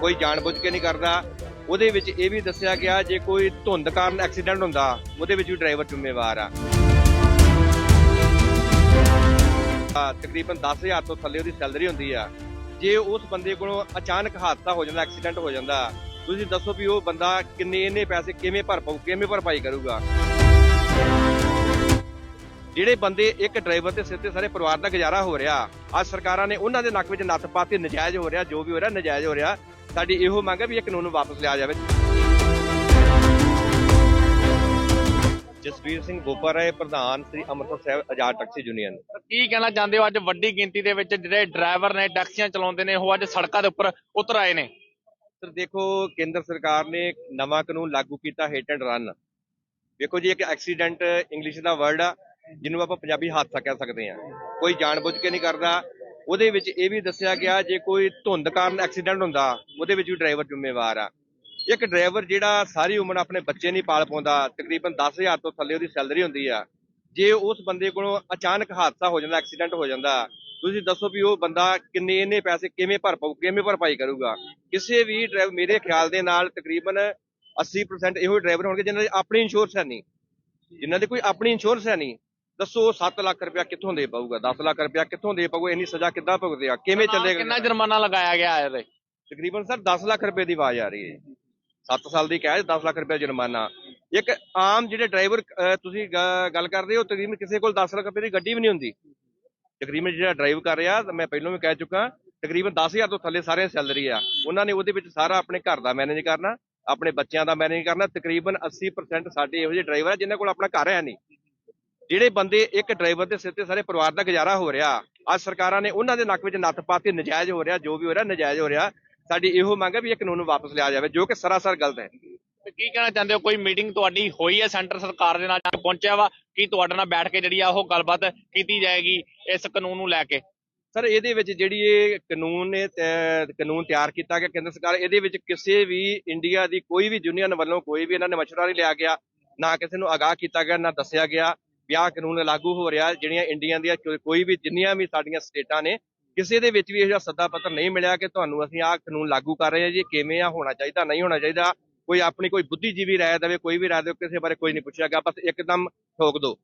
ਕੋਈ ਜਾਣਬੁੱਝ ਕੇ ਨਹੀਂ ਕਰਦਾ। ਉਹਦੇ ਵਿੱਚ ਇਹ ਵੀ ਦੱਸਿਆ ਗਿਆ ਜੇ ਕੋਈ ਧੁੰਦ ਕਾਰਨ ਐਕਸੀਡੈਂਟ ਹੁੰਦਾ ਉਹਦੇ ਵਿੱਚ ਵੀ ਡਰਾਈਵਰ ਜ਼ਿੰਮੇਵਾਰ ਆ। ਆ, ਤਕਰੀਬਨ 10000 ਤੋਂ ਥੱਲੇ ਉਹਦੀ ਸੈਲਰੀ ਹੁੰਦੀ ਆ। ਜੇ ਉਸ ਬੰਦੇ ਕੋਲੋਂ ਅਚਾਨਕ ਹਾਦਸਾ ਹੋ ਜਾਂਦਾ ਐਕਸੀਡੈਂਟ ਹੋ ਜਾਂਦਾ ਤੁਸੀਂ ਦੱਸੋ ਵੀ ਉਹ ਬੰਦਾ ਕਿੰਨੇ ਇਹਨੇ ਪੈਸੇ ਕਿਵੇਂ ਭਰ ਪਾਊ ਕਿਵੇਂ ਭਰਪਾਈ ਕਰੂਗਾ। ਜਿਹੜੇ ਬੰਦੇ ਇੱਕ ਡਰਾਈਵਰ ਦੇ ਸਿਰ ਤੇ ਸਾਰੇ ਪਰਿਵਾਰ ਦਾ ਗੁਜ਼ਾਰਾ ਹੋ ਰਿਹਾ ਅੱਜ ਸਰਕਾਰਾਂ ਨੇ ਉਹਨਾਂ ਦੇ ਨੱਕ ਵਿੱਚ ਨੱਥ ਪਾਤੀ ਨਜਾਇਜ਼ ਹੋ ਰਿਹਾ ਜੋ ਵੀ ਹੋ ਰਿਹਾ ਨਜਾਇਜ਼ ਹੋ ਰਿਹਾ। ਸਾਡੀ ਇਹੋ ਮੰਗ ਹੈ ਵੀ ਇਹ ਕਾਨੂੰਨ ਨੂੰ ਵਾਪਸ ਲਿਆ ਜਾਵੇ। ਜਸਵੀਰ ਸਿੰਘ ਬੋਪਰ ਪ੍ਰਧਾਨ ਸ੍ਰੀ ਅੰਮ੍ਰਿਤਸਰ ਸਾਹਿਬ ਆਜ਼ਾਦ ਟੈਕਸੀ ਯੂਨੀਅਨ। ਕੀ ਕਹਿਣਾ ਚਾਹੁੰਦੇ ਹੋ? ਅੱਜ ਵੱਡੀ ਗਿਣਤੀ ਦੇ ਵਿੱਚ ਜਿਹੜੇ ਡਰਾਈਵਰ ਨੇ ਟੈਕਸੀਆਂ ਚਲਾਉਂਦੇ ਨੇ ਉਹ ਅੱਜ ਸੜਕਾਂ ਦੇ ਉੱਪਰ ਉਤਰ ਆਏ ਨੇ। ਸਰ ਦੇਖੋ ਕੇਂਦਰ ਸਰਕਾਰ ਨੇ ਨਵਾਂ ਕਾਨੂੰਨ ਲਾਗੂ ਕੀਤਾ ਹਿੱਟ ਐਂਡ ਰਨ। ਵੇਖੋ ਜੀ ਇੱਕ ਐਕਸੀਡੈਂਟ ਇੰਗਲਿਸ਼ ਦਾ ਵਰਡ ਆ ਜਿਹਨੂੰ ਆਪਾਂ ਪੰਜਾਬੀ ਹਾਦਸਾ ਕਹਿ ਸਕਦੇ ਆ ਕੋਈ ਜਾਣਬੁੱਝ ਕੇ ਨਹੀਂ ਕਰਦਾ ਉਹਦੇ ਵਿੱਚ ਇਹ ਵੀ ਦੱਸਿਆ ਗਿਆ ਜੇ ਕੋਈ ਧੁੰਦ ਕਾਰਨ ਐਕਸੀਡੈਂਟ ਹੁੰਦਾ, ਉਹਦੇ ਵਿੱਚ ਵੀ ਡਰਾਈਵਰ ਜ਼ਿੰਮੇਵਾਰ ਆ। ਇੱਕ ਡਰਾਈਵਰ ਜਿਹੜਾ ਸਾਰੀ ਉਮਰ ਆਪਣੇ ਬੱਚੇ ਨਹੀਂ ਪਾਲ ਪਾਉਂਦਾ, ਤਕਰੀਬਨ 10000 ਤੋਂ ਥੱਲੇ ਉਹਦੀ ਸੈਲਰੀ ਹੁੰਦੀ ਆ। ਜੇ ਉਸ ਬੰਦੇ ਕੋਲੋਂ ਅਚਾਨਕ ਹਾਦਸਾ ਹੋ ਜਾਂਦਾ, ਐਕਸੀਡੈਂਟ ਹੋ ਜਾਂਦਾ, ਤੁਸੀਂ ਦੱਸੋ ਵੀ ਉਹ ਬੰਦਾ ਕਿੰਨੇ ਇੰਨੇ ਪੈਸੇ ਕਿਵੇਂ ਭਰ ਪਾਊ, ਕਿਵੇਂ ਭਰਪਾਈ ਕਰੂਗਾ? ਕਿਸੇ ਵੀ ਡਰਾਈਵਰ ਮੇਰੇ ਖਿਆਲ ਦੇ ਨਾਲ ਤਕਰੀਬਨ 80% ਇਹੋ ਡਰਾਈਵਰ ਹੋਣਗੇ ਜਿਨ੍ਹਾਂ ਦੀ ਆਪਣੀ ਇੰਸ਼ੋਰੈਂਸ ਹੈ ਨਹੀਂ। ਜਿਨ੍ਹਾਂ ਦੀ ਕੋਈ ਆਪਣੀ ਇੰਸ਼ੋਰੈਂਸ ਹੈ ਨਹੀਂ ਦੱਸੋ 7 ਲੱਖ ਰੁਪਇਆ ਕਿੱਥੋਂ ਦੇ ਪਾਊਗਾ? 10 ਲੱਖ ਰੁਪਇਆ ਕਿੱਥੋਂ ਦੇ ਪਾਊਗਾ? ਇੰਨੀ ਸਜ਼ਾ ਕਿੱਦਾਂ ਭੁਗਤੇਗਾ ਕਿਵੇਂ ਚੱਲੇਗਾ ਕਿੰਨਾ ਜੁਰਮਾਨਾ ਲਗਾਇਆ ਗਿਆ ਹੈ ਇਹਦੇ? ਤਕਰੀਬਨ ਸਰ 10 ਲੱਖ ਰੁਪਏ ਦੀ ਆਵਾਜ਼ ਆ ਰਹੀ ਹੈ 7 ਸਾਲ ਦੀ ਕੈਦ 10 ਲੱਖ ਰੁਪਏ ਜੁਰਮਾਨਾ। ਇੱਕ ਆਮ ਜਿਹੜੇ ਡਰਾਈਵਰ ਤੁਸੀਂ ਗੱਲ ਕਰਦੇ ਹੋ ਤਕਰੀਬਨ ਕਿਸੇ ਕੋਲ 10 ਲੱਖ ਰੁਪਏ ਦੀ ਗੱਡੀ ਵੀ ਨਹੀਂ ਹੁੰਦੀ। ਤਕਰੀਬਨ ਜਿਹੜਾ ਡਰਾਈਵ ਕਰ ਰਿਹਾ ਮੈਂ ਪਹਿਲਾਂ ਵੀ ਕਹਿ ਚੁੱਕਾ ਤਕਰੀਬਨ 10000 ਤੋਂ ਥੱਲੇ ਸਾਰੇ ਸੈਲਰੀ ਆ। ਉਹਨਾਂ ਨੇ ਉਹਦੇ ਵਿੱਚ ਸਾਰਾ ਆਪਣੇ ਘਰ ਦਾ ਮੈਨੇਜ ਕਰਨਾ ਆਪਣੇ ਬੱਚਿਆਂ ਦਾ ਮੈਨੇਜ ਕਰਨਾ। ਤਕਰੀਬਨ 80% ਸਾਡੇ ਇਹੋ ਜਿਹੇ ਡਰਾਈਵਰ ਆ ਜਿਨ੍ਹਾਂ ਕੋਲ ਆਪਣਾ ਘਰ ਹੈ ਨਹੀਂ। ਜਿਹੜੇ ਬੰਦੇ ਇੱਕ ਡਰਾਈਵਰ ਦੇ ਸਿਰ ਤੇ ਸਾਰੇ ਪਰਿਵਾਰ ਦਾ ਗੁਜ਼ਾਰਾ ਹੋ ਰਿਹਾ ਅੱਜ ਸਰਕਾਰਾਂ ਨੇ ਉਹਨਾਂ ਦੇ ਨੱਕ ਵਿੱਚ ਨੱਥ ਪਾਤੀ ਨਜਾਇਜ਼ ਹੋ ਰਿਹਾ ਜੋ ਵੀ ਹੋ ਰਿਹਾ ਨਜਾਇਜ਼ ਹੋ ਰਿਹਾ ਸਾਡੀ ਇਹੋ ਮੰਗ ਹੈ ਵੀ ਇਹ ਕਾਨੂੰਨ ਨੂੰ ਵਾਪਸ ਲਿਆ ਜਾਵੇ ਜੋ ਕਿ ਸਰਾਸਰ ਗਲਤ ਹੈ। ਕੀ ਕਹਿਣਾ ਚਾਹੁੰਦੇ ਹੋ? ਕੋਈ ਮੀਟਿੰਗ ਤੁਹਾਡੀ ਹੋਈ ਹੈ ਸੈਂਟਰ ਸਰਕਾਰ ਦੇ ਨਾਲ ਜਾ ਕੇ ਪਹੁੰਚਿਆ ਵਾ? ਕੀ ਤੁਹਾਡੇ ਨਾਲ ਬੈਠ ਕੇ ਜਿਹੜੀ ਆ ਉਹ ਗੱਲਬਾਤ ਕੀਤੀ ਜਾਏਗੀ ਇਸ ਕਾਨੂੰਨ ਨੂੰ ਲੈ ਕੇ? ਸਰ ਇਹਦੇ ਵਿੱਚ ਜਿਹੜੀ ਇਹ ਕਾਨੂੰਨ ਨੇ ਕਾਨੂੰਨ ਤਿਆਰ ਕੀਤਾ ਗਿਆ ਕੇਂਦਰ ਸਰਕਾਰ ਇਹਦੇ ਵਿੱਚ ਕਿਸੇ ਵੀ ਇੰਡੀਆ ਦੀ ਕੋਈ ਵੀ ਯੂਨੀਅਨ ਵੱਲੋਂ ਕੋਈ ਵੀ ਇਹਨਾਂ ਨੇ ਮਸ਼ਵਰਾ ਨਹੀਂ ਲਿਆ ਗਿਆ ਨਾ ਕਿਸੇ ਨੂੰ ਆਗਾਹ ਕੀਤਾ ਗਿਆ ਨਾ ਦੱਸਿਆ ਗਿਆ। ਵੀ ਆਹ ਕਾਨੂੰਨ ਲਾਗੂ ਹੋ ਰਿਹਾ ਜਿਹੜੀਆਂ ਇੰਡੀਆ ਦੀਆਂ ਕੋਈ ਵੀ ਜਿੰਨੀਆਂ ਵੀ ਸਾਡੀਆਂ ਸਟੇਟਾਂ ਨੇ ਕਿਸੇ ਦੇ ਵਿੱਚ ਵੀ ਇਹ ਜਿਹਾ ਸੱਦਾ ਪੱਤਰ ਨਹੀਂ ਮਿਲਿਆ ਕਿ ਤੁਹਾਨੂੰ ਅਸੀਂ ਆਹ ਕਾਨੂੰਨ ਲਾਗੂ ਕਰ ਰਹੇ ਹਾਂ ਜੀ ਕਿਵੇਂ ਆ ਹੋਣਾ ਚਾਹੀਦਾ ਨਹੀਂ ਹੋਣਾ ਚਾਹੀਦਾ ਕੋਈ ਆਪਣੀ ਕੋਈ ਬੁੱਧੀਜੀਵੀ ਰਾਏ ਦੇਵੇ ਕੋਈ ਵੀ ਰਾਏ ਦੇਵੇ ਕਿਸੇ ਬਾਰੇ ਕੋਈ ਨਹੀਂ ਪੁੱਛਿਆ ਗਿਆ ਬਸ ਇੱਕਦਮ ਠੋਕ ਦੋ।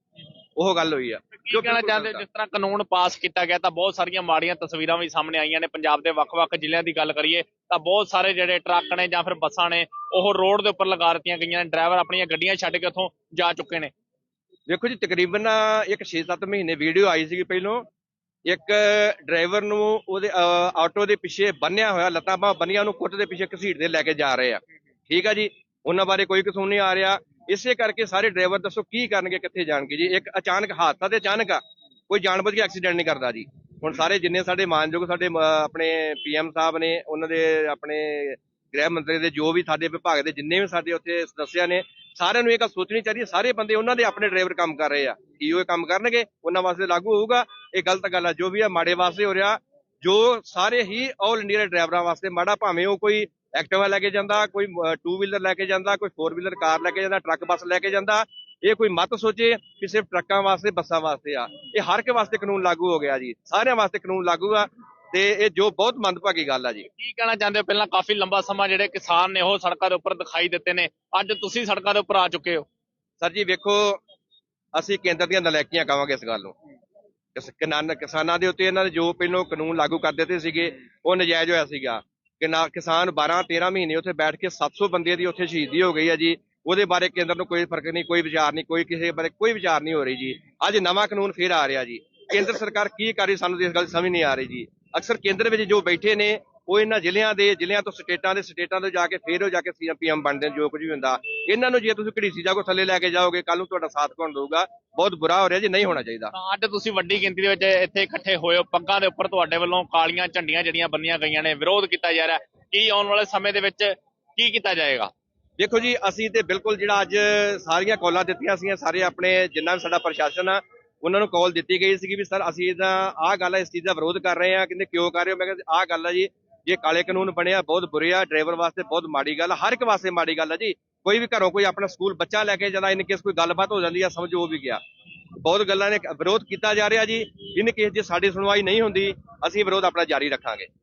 ਉਹ ਗੱਲ ਹੋਈ ਆ। ਕੀ ਕਹਿਣਾ ਚਾਹੁੰਦੇ? ਜਿਸ ਤਰ੍ਹਾਂ ਕਾਨੂੰਨ ਪਾਸ ਕੀਤਾ ਗਿਆ ਤਾਂ ਬਹੁਤ ਸਾਰੀਆਂ ਮਾੜੀਆਂ ਤਸਵੀਰਾਂ ਵੀ ਸਾਹਮਣੇ ਆਈਆਂ ਨੇ ਪੰਜਾਬ ਦੇ ਵੱਖ-ਵੱਖ ਜ਼ਿਲ੍ਹਿਆਂ ਦੀ ਗੱਲ ਕਰੀਏ ਤਾਂ ਬਹੁਤ ਸਾਰੇ ਜਿਹੜੇ ਟਰੱਕ ਨੇ ਜਾਂ ਫਿਰ ਬੱਸਾਂ ਨੇ ਉਹ ਰੋਡ ਦੇ ਉੱਪਰ ਲਗਾ ਦਿੱਤੀਆਂ ਗਈਆਂ ਨੇ ਡਰਾਈਵਰ ਆਪਣੀਆਂ ਗੱਡੀਆਂ ਛੱਡ ਕੇ ਉੱਥੋਂ ਜਾ ਚੁੱਕੇ ਨੇ। ਦੇਖੋ ਜੀ ਤਕਰੀਬਨ ਇੱਕ 6-7 ਮਹੀਨੇ ਵੀਡੀਓ ਆਈ ਸੀਗੀ ਪਹਿਲੋਂ। ਇੱਕ ਡਰਾਈਵਰ ਨੂੰ ਉਹਦੇ ਆਟੋ ਦੇ ਪਿੱਛੇ ਬੰਨਿਆ ਹੋਇਆ ਲੱਤਾਂ ਬਾਹ ਬੰਨੀਆਂ ਨੂੰ ਕੁੱਟ ਦੇ ਪਿੱਛੇ ਘਸੀਟ ਦੇ ਲੈ ਕੇ ਜਾ ਰਹੇ ਆ। ਠੀਕ ਆ ਜੀ? ਉਹਨਾਂ ਬਾਰੇ ਕੋਈ ਕਸੂਰ ਨਹੀਂ ਆ ਰਿਹਾ। ਇਸੇ ਕਰਕੇ ਸਾਰੇ ਡਰਾਈਵਰ ਦੱਸੋ ਕੀ ਕਰਨਗੇ ਕਿੱਥੇ ਜਾਣਗੇ ਜੀ? ਇੱਕ ਅਚਾਨਕ ਹਾਦਸਾ ਤੇ ਅਚਾਨਕ ਆ ਕੋਈ ਜਾਣਬੁੱਝ ਕੇ ਐਕਸੀਡੈਂਟ ਨਹੀਂ ਕਰਦਾ ਜੀ। ਹੁਣ ਸਾਰੇ ਜਿੰਨੇ ਸਾਡੇ ਮਾਨਯੋਗ ਸਾਡੇ ਅਹ, ਆਪਣੇ ਪੀਐਮ ਸਾਹਿਬ ਨੇ ਉਹਨਾਂ ਦੇ ਆਪਣੇ ਗ੍ਰਹਿ ਮੰਤਰੀ ਦੇ ਜੋ ਵੀ ਸਾਡੇ ਵਿਭਾਗ ਦੇ ਜਿੰਨੇ ਵੀ ਸਾਡੇ ਉੱਥੇ ਸਦੱਸਿਆ ਨੇ ਸਾਰਿਆਂ ਨੂੰ ਇਹ ਗੱਲ ਸੋਚਣੀ ਚਾਹੀਦੀ ਹੈ, ਸਾਰੇ ਬੰਦੇ ਉਹਨਾਂ ਦੇ ਆਪਣੇ ਡਰਾਈਵਰ ਕੰਮ ਕਰ ਰਹੇ ਆ, ਕੀ ਉਹ ਇਹ ਕੰਮ ਕਰਨਗੇ, ਉਹਨਾਂ ਵਾਸਤੇ ਲਾਗੂ ਹੋਊਗਾ, ਇਹ ਗਲਤ ਗੱਲ ਆ, ਜੋ ਵੀ ਆ, ਮਾੜੇ ਵਾਸਤੇ ਹੋ ਰਿਹਾ, ਜੋ ਸਾਰੇ ਹੀ ਆਲ ਇੰਡੀਆ ਦੇ ਡਰਾਈਵਰਾਂ ਵਾਸਤੇ, ਮਾੜਾ ਭਾਵੇਂ ਉਹ ਕੋਈ ਐਕਟਿਵਾ ਲੈ ਕੇ ਜਾਂਦਾ, ਕੋਈ ਟੂ ਵੀਲਰ ਲੈ ਕੇ ਜਾਂਦਾ, ਕੋਈ ਫੋਰ ਵੀਲਰ ਕਾਰ ਲੈ ਕੇ ਜਾਂਦਾ ਟਰੱਕ ਬੱਸ ਲੈ ਕੇ ਜਾਂਦਾ, ਇਹ ਕੋਈ ਮਤ ਸੋਚੇ ਕਿ ਸਿਰਫ ਟਰੱਕਾਂ ਵਾਸਤੇ, ਬੱਸਾਂ ਵਾਸਤੇ ਆ, ਇਹ ਹਰ ਇੱਕ ਵਾਸਤੇ ਕਾਨੂੰਨ ਲਾਗੂ ਹੋ ਗਿਆ ਜੀ, ਸਾਰਿਆਂ ਵਾਸਤੇ ਕਾਨੂੰਨ ਲਾਗੂ ਆ ਤੇ ਇਹ ਜੋ ਬਹੁਤ ਮੰਦਭਾਗੀ ਗੱਲ ਆ ਜੀ। ਕੀ ਕਹਿਣਾ ਚਾਹੁੰਦੇ ਹੋ? ਪਹਿਲਾਂ ਕਾਫੀ ਲੰਬਾ ਸਮਾਂ ਜਿਹੜੇ ਕਿਸਾਨ ਨੇ ਉਹ ਸੜਕਾਂ ਦੇ ਉੱਪਰ ਦਿਖਾਈ ਦਿੱਤੇ ਨੇ। ਅੱਜ ਤੁਸੀਂ ਸੜਕਾਂ ਦੇ ਉੱਪਰ ਆ ਚੁੱਕੇ ਹੋ। ਸਰ ਜੀ ਵੇਖੋ ਅਸੀਂ ਕੇਂਦਰ ਦੀਆਂ ਨਲਾਇਕੀਆਂ ਕਵਾਂਗੇ ਇਸ ਗੱਲ ਨੂੰ। ਕਿਸ ਕਿਸਾਨ ਦੇ ਉੱਤੇ ਇਹਨਾਂ ਨੇ ਜੋ ਪਹਿਲੋਂ ਕਾਨੂੰਨ ਲਾਗੂ ਕਰ ਦਿੱਤੇ ਸੀਗੇ ਉਹ ਨਜਾਇਜ਼ ਹੋਇਆ ਸੀਗਾ। ਕਿ ਨਾ ਕਿਸਾਨ 12 13 ਮਹੀਨੇ ਉੱਥੇ ਬੈਠ ਕੇ 700 ਬੰਦੇ ਦੀ ਉੱਥੇ ਸ਼ਹੀਦੀ ਹੋ ਗਈ ਹੈ ਜੀ। ਉਹਦੇ ਬਾਰੇ ਕੇਂਦਰ ਨੂੰ ਕੋਈ ਫ਼ਰਕ ਨਹੀਂ ਕੋਈ ਵਿਚਾਰ ਨਹੀਂ ਕੋਈ ਕਿਸੇ ਬਾਰੇ ਕੋਈ ਵਿਚਾਰ ਨਹੀਂ ਹੋ ਰਹੀ ਜੀ। ਅੱਜ ਨਵਾਂ ਕਾਨੂੰਨ ਫੇਰ ਆ ਰਿਹਾ ਜੀ। ਕੇਂਦਰ ਸਰਕਾਰ ਕੀ ਕਰ ਰਹੀ ਸਾਨੂੰ ਇਸ ਗੱਲ ਸਮਝ ਨਹੀਂ ਆ ਰਹੀ ਜੀ। ਅਕਸਰ ਕੇਂਦਰ ਵਿੱਚ ਜੋ ਬੈਠੇ ਨੇ ਉਹ ਇਹਨਾਂ ਜ਼ਿਲ੍ਹਿਆਂ ਦੇ ਜ਼ਿਲ੍ਹਿਆਂ ਤੋਂ ਸਟੇਟਾਂ ਦੇ ਸਟੇਟਾਂ ਤੋਂ ਜਾ ਕੇ ਫੇਰ ਉਹ ਜਾ ਕੇ ਸੀਐਮ ਬਣਦੇ ਨੇ ਜੋ ਕੁਝ ਵੀ ਹੁੰਦਾ। ਇਹਨਾਂ ਨੂੰ ਜੇ ਤੁਸੀਂ ਘੜੀਸੀ ਜਾਗੋ ਥੱਲੇ ਲੈ ਕੇ ਜਾਓਗੇ ਕੱਲ ਨੂੰ ਤੁਹਾਡਾ ਸਾਥ ਕੌਣ ਦਊਗਾ? ਬਹੁਤ ਬੁਰਾ ਹੋ ਰਿਹਾ ਜੀ ਨਹੀਂ ਹੋਣਾ ਚਾਹੀਦਾ। ਤਾਂ ਅੱਜ ਤੁਸੀਂ ਵੱਡੀ ਗਿਣਤੀ ਦੇ ਵਿੱਚ ਇੱਥੇ ਇਕੱਠੇ ਹੋਏ ਹੋ। ਪੱਗਾਂ ਦੇ ਉੱਪਰ ਤੁਹਾਡੇ ਵੱਲੋਂ ਕਾਲੀਆਂ ਝੰਡੀਆਂ ਜਿਹੜੀਆਂ ਬੰਨੀਆਂ ਗਈਆਂ ਨੇ ਵਿਰੋਧ ਕੀਤਾ ਜਾ ਰਿਹਾ। ਕੀ ਆਉਣ ਵਾਲੇ ਸਮੇਂ ਦੇ ਵਿੱਚ ਕੀ ਕੀਤਾ ਜਾਏਗਾ? ਦੇਖੋ ਜੀ ਅਸੀਂ ਤੇ ਬਿਲਕੁਲ ਜਿਹੜਾ ਅੱਜ ਸਾਰੀਆਂ ਕਾਲਾਂ ਦਿੱਤੀਆਂ ਸੀਗੀਆਂ ਸਾਰੇ ਆਪਣੇ ਜਿੰਨਾ ਵੀ ਸਾਡਾ ਪ੍ਰਸ਼ਾਸਨ ਆ ਉਹਨਾਂ ਨੂੰ ਕਾਲ ਦਿੱਤੀ ਗਈ ਸੀਗੀ ਵੀ ਸਰ ਅਸੀਂ ਇਹਦਾ ਆਹ ਗੱਲ ਹੈ ਇਸ ਚੀਜ਼ ਦਾ ਵਿਰੋਧ ਕਰ ਰਹੇ ਹਾਂ ਕਹਿੰਦੇ ਕਿਉਂ ਕਰ ਰਹੇ ਹੋ? ਮੈਂ ਕਿਹਾ ਆਹ ਗੱਲ ਹੈ ਜੀ ਜੇ ਕਾਲੇ ਕਾਨੂੰਨ ਬਣਿਆ ਬਹੁਤ ਬੁਰੇ ਆ ਡਰਾਈਵਰ ਵਾਸਤੇ ਬਹੁਤ ਮਾੜੀ ਗੱਲ ਆ, ਹਰ ਇੱਕ ਵਾਸਤੇ ਮਾੜੀ ਗੱਲ ਹੈ ਜੀ। ਕੋਈ ਵੀ ਘਰੋਂ ਕੋਈ ਆਪਣਾ ਸਕੂਲ ਬੱਚਾ ਲੈ ਕੇ ਜਾਂਦਾ ਇਨ ਕੇਸ ਕੋਈ ਗੱਲਬਾਤ ਹੋ ਜਾਂਦੀ ਆ ਸਮਝੋ ਉਹ ਵੀ ਗਿਆ। ਬਹੁਤ ਗੱਲਾਂ ਨੇ ਵਿਰੋਧ ਕੀਤਾ ਜਾ ਰਿਹਾ ਜੀ। ਇਨ ਕੇਸ ਜੇ ਸਾਡੀ ਸੁਣਵਾਈ ਨਹੀਂ ਹੁੰਦੀ ਅਸੀਂ ਵਿਰੋਧ ਆਪਣਾ ਜਾਰੀ ਰੱਖਾਂਗੇ।